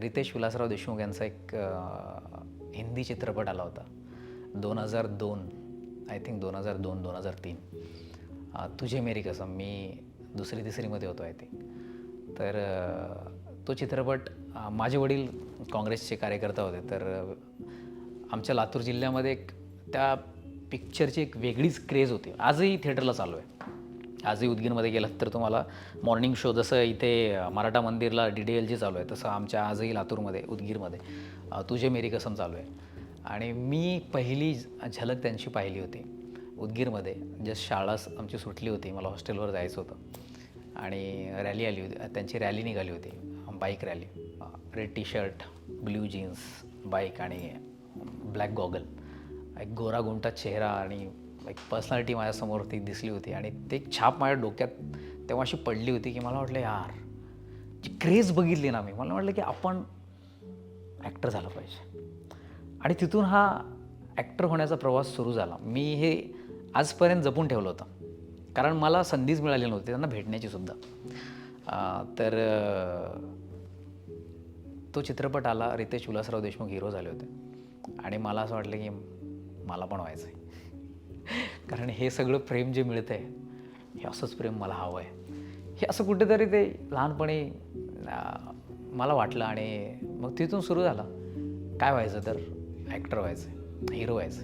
रितेश विलासराव देशमुख यांचा एक हिंदी चित्रपट आला होता. दोन हजार दोन आय थिंक दोन हजार दोन दोन हजार तीन. तुझे मेरी कसम मी दुसरी तिसरीमध्ये होतो आय थिंक तर तो चित्रपट माझे वडील काँग्रेसचे कार्यकर्ता होते. तर आमच्या लातूर जिल्ह्यामध्ये एक त्या पिक्चरची एक वेगळीच क्रेज होती. आजही थिएटरला चालू आहे. आजही उदगीरमध्ये गेलात तर तुम्हाला मॉर्निंग शो जसं इथे मराठा मंदिरला डी डी एल जी चालू आहे तसं आमच्या आजही लातूरमध्ये उदगीरमध्ये तुझे मेरी कसम चालू आहे. आणि मी पहिली झलक त्यांची पाहिली होती. उदगीरमध्ये जस्ट शाळा आमची सुटली होती मला हॉस्टेलवर जायचं होतं. आणि रॅली आली होती त्यांची रॅली निघाली होती bike rally. Red T shirt blue jeans bike आणि ब्लॅक गॉगल एक गोरा गुंटा चेहरा आणि एक पर्सनॅलिटी माझ्यासमोर ती दिसली होती आणि ते छाप माझ्या डोक्यात तेव्हा अशी पडली होती की मला वाटलं यार जी क्रेज बघितली ना मी मला वाटलं की आपण ॲक्टर झालं पाहिजे. आणि तिथून हा ॲक्टर होण्याचा प्रवास सुरू झाला. मी हे आजपर्यंत जपून ठेवलं होतं. कारण मला संधीच मिळाली नव्हती त्यांना भेटण्याची सुद्धा. तर तो चित्रपट आला. रितेश उल्हासराव देशमुख हिरो झाले होते. आणि मला असं वाटलं की मला पण व्हायचं आहे कारण हे सगळं प्रेम जे मिळतं आहे हे असंच प्रेम मला हवं आहे हे असं कुठेतरी ते लहानपणी मला वाटलं आणि मग तिथून सुरू झालं. काय व्हायचं तर? ॲक्टर व्हायचं हिरो व्हायचं.